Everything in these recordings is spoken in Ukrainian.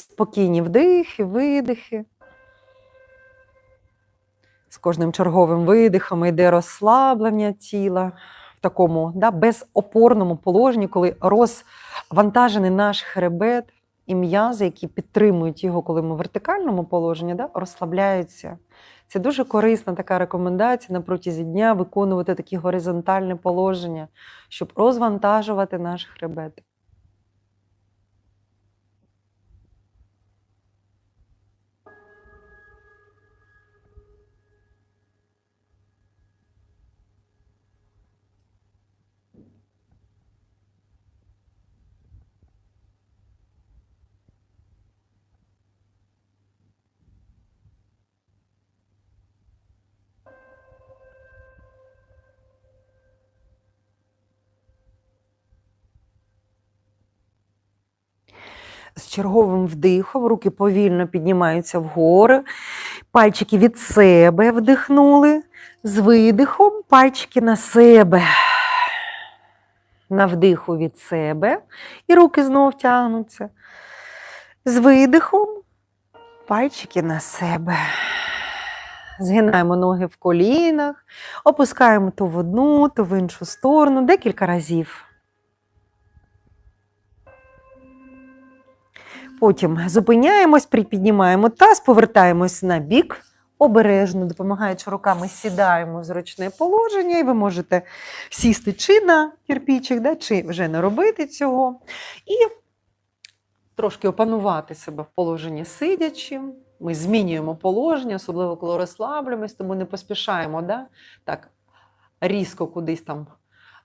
спокійні вдихи, видихи. З кожним черговим видихом йде розслаблення тіла в такому да, безопорному положенні, коли розвантажений наш хребет і м'язи, які підтримують його, коли ми в вертикальному положенні, да, розслабляються. Це дуже корисна така рекомендація на протязі дня виконувати такі горизонтальні положення, щоб розвантажувати наш хребет. З черговим вдихом руки повільно піднімаються вгору, пальчики від себе вдихнули, з видихом пальчики на себе. На вдиху від себе, і руки знов тягнуться. З видихом пальчики на себе. Згинаємо ноги в колінах, опускаємо то в одну, то в іншу сторону декілька разів. Потім зупиняємось, припіднімаємо таз, повертаємось на бік, обережно, допомагаючи руками, сідаємо в зручне положення, і ви можете сісти чи на кирпічик, да, чи вже не робити цього. І трошки опанувати себе в положенні сидячим. Ми змінюємо положення, особливо коли розслаблюємось, тому не поспішаємо да? так, різко кудись там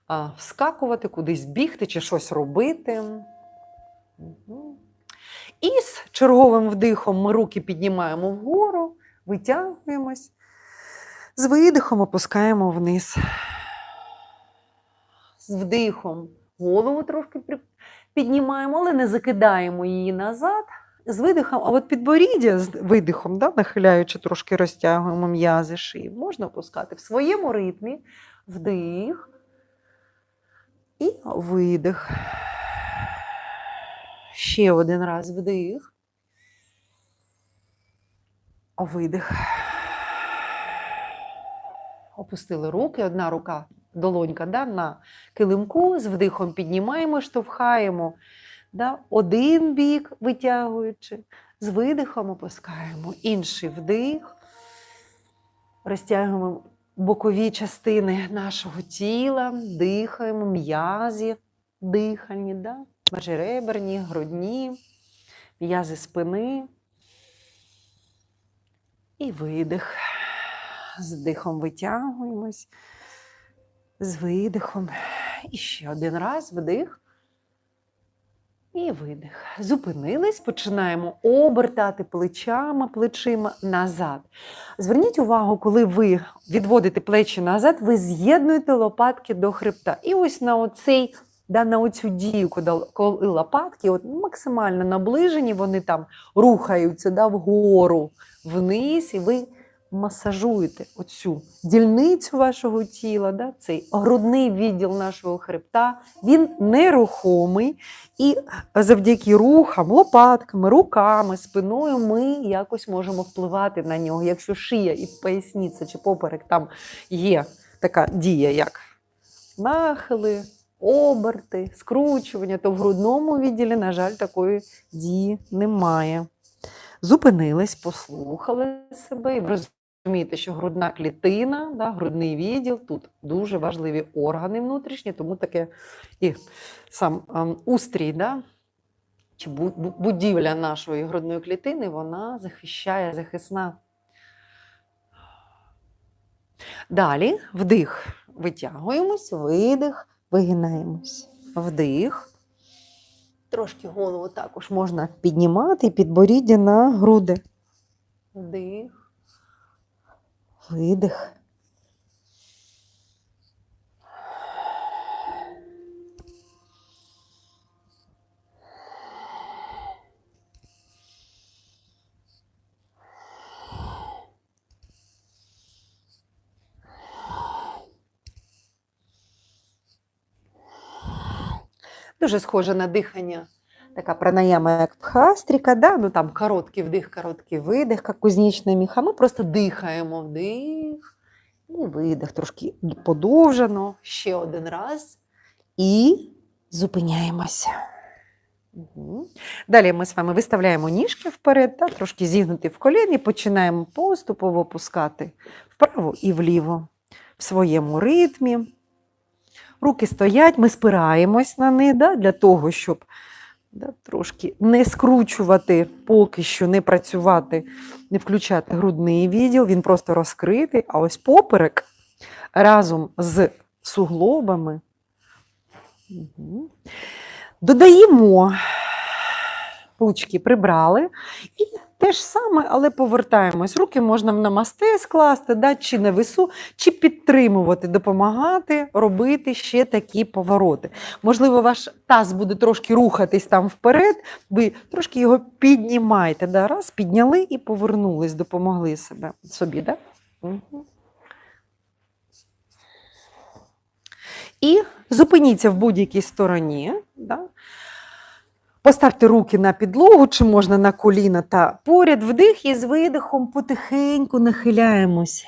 а, вскакувати, кудись бігти чи щось робити. Мгм. І з черговим вдихом ми руки піднімаємо вгору, витягуємось. З видихом опускаємо вниз. З вдихом голову трошки піднімаємо, але не закидаємо її назад. З видихом, а от підборіддя з видихом, да, нахиляючи, трошки розтягуємо м'язи шиї. Можна опускати в своєму ритмі. Вдих і видих. Ще один раз вдих. Видих. Опустили руки, одна рука, долонька да, на килимку, з вдихом піднімаємо, штовхаємо. Да, один бік витягуючи, з видихом опускаємо. Інший вдих. Розтягуємо бокові частини нашого тіла, дихаємо, м'язі дихальні, да? Межереберні, грудні, м'язи спини. І видих. З вдихом витягуємось, з видихом. І ще один раз вдих. І видих. Зупинились, починаємо обертати плечами, плечима назад. Зверніть увагу, коли ви відводите плечі назад, ви з'єднуєте лопатки до хребта. І ось на оцей да, на оцю дію, коли лопатки от максимально наближені, вони там рухаються да, вгору, вниз, і ви масажуєте оцю дільницю вашого тіла, да, цей грудний відділ нашого хребта, він нерухомий. І завдяки рухам, лопатками, руками, спиною ми якось можемо впливати на нього. Якщо шия і поясниця чи поперек там є така дія, як нахили, оберти, скручування, то в грудному відділі, на жаль, такої дії немає. Зупинились, послухали себе і розумієте, що грудна клітина, да, грудний відділ, тут дуже важливі органи внутрішні, тому таке і сам ем, устрій, да, чи бу- бу- будівля нашої грудної клітини, вона захищає, захисна. Далі вдих. Витягуємось, видих, вигинаємось. Вдих. Трошки голову також можна піднімати і підборіддя на груди. Вдих. Видих. Дуже схоже на дихання така пранаяма, як пхастріка, да? ну там короткий вдих, короткий видих, як кузнічна міха. Ми просто дихаємо вдих і видих. Трошки подовжено. Ще один раз. І зупиняємося. Угу. Далі ми з вами виставляємо ніжки вперед, да? трошки зігнуті в коліні, починаємо поступово опускати вправо і вліво в своєму ритмі. Руки стоять, ми спираємось на них да, для того, щоб да, трошки не скручувати, поки що не працювати, не включати грудний відділ, він просто розкритий, а ось поперек разом з суглобами. Угу. Додаємо ручки прибрали. І те ж саме, але повертаємось. Руки можна в намасте скласти, да, чи на весу, чи підтримувати, допомагати робити ще такі повороти. Можливо, ваш таз буде трошки рухатись там вперед, ви трошки його піднімаєте. Да? Раз, підняли і повернулись, допомогли себе, собі. Да? Угу. І зупиніться в будь-якій стороні. Да? Поставте руки на підлогу, чи можна на коліна та поряд вдих і з видихом потихеньку нахиляємось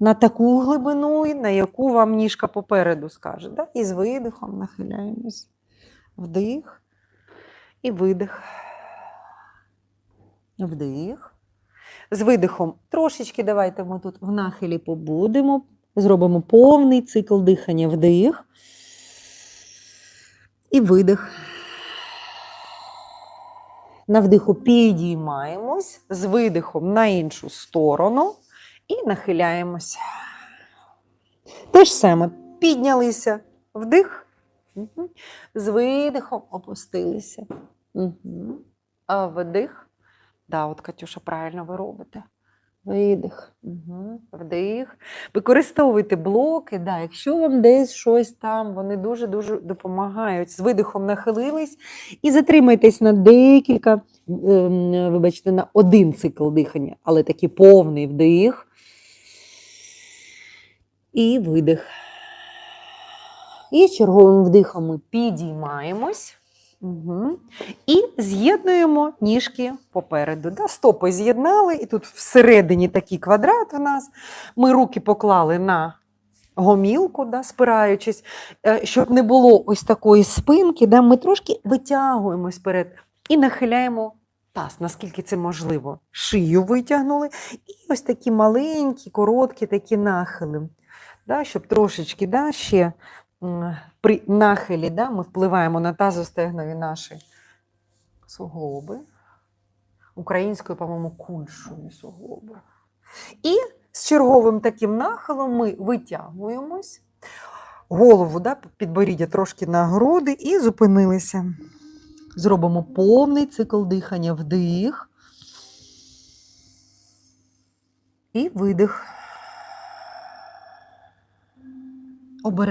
на таку глибину, на яку вам ніжка попереду скаже. Да? І з видихом нахиляємось. Вдих і видих. Вдих. З видихом трошечки давайте ми тут в нахилі побудемо. Зробимо повний цикл дихання вдих. І видих. На вдиху підіймаємось, з видихом на іншу сторону і нахиляємось. Те ж саме піднялися вдих, з видихом опустилися. А вдих. Да, от Катюша, правильно ви робите. Видих, угу. вдих. Використовуйте блоки, да, якщо вам десь щось там, вони дуже-дуже допомагають. З видихом нахилились і затримайтесь на декілька, ем, вибачте, на один цикл дихання, але такий повний вдих. І видих. І черговим вдихом ми підіймаємось. Угу. І з'єднуємо ніжки попереду. Да? Стопи з'єднали, і тут всередині такий квадрат в нас. Ми руки поклали на гомілку, да, спираючись, Е, щоб не було ось такої спинки, да, ми трошки витягуємось вперед і нахиляємо таз, наскільки це можливо. Шию витягнули, і ось такі маленькі, короткі такі нахили. Да, щоб трошечки да, ще при нахилі да, ми впливаємо на тазостегнові наші суглоби. Українською, по-моєму, кульшою суглоби. І з черговим таким нахилом ми витягуємось, голову, да, підборіддя трошки на груди і зупинилися. Зробимо повний цикл дихання вдих і видих. Обережно.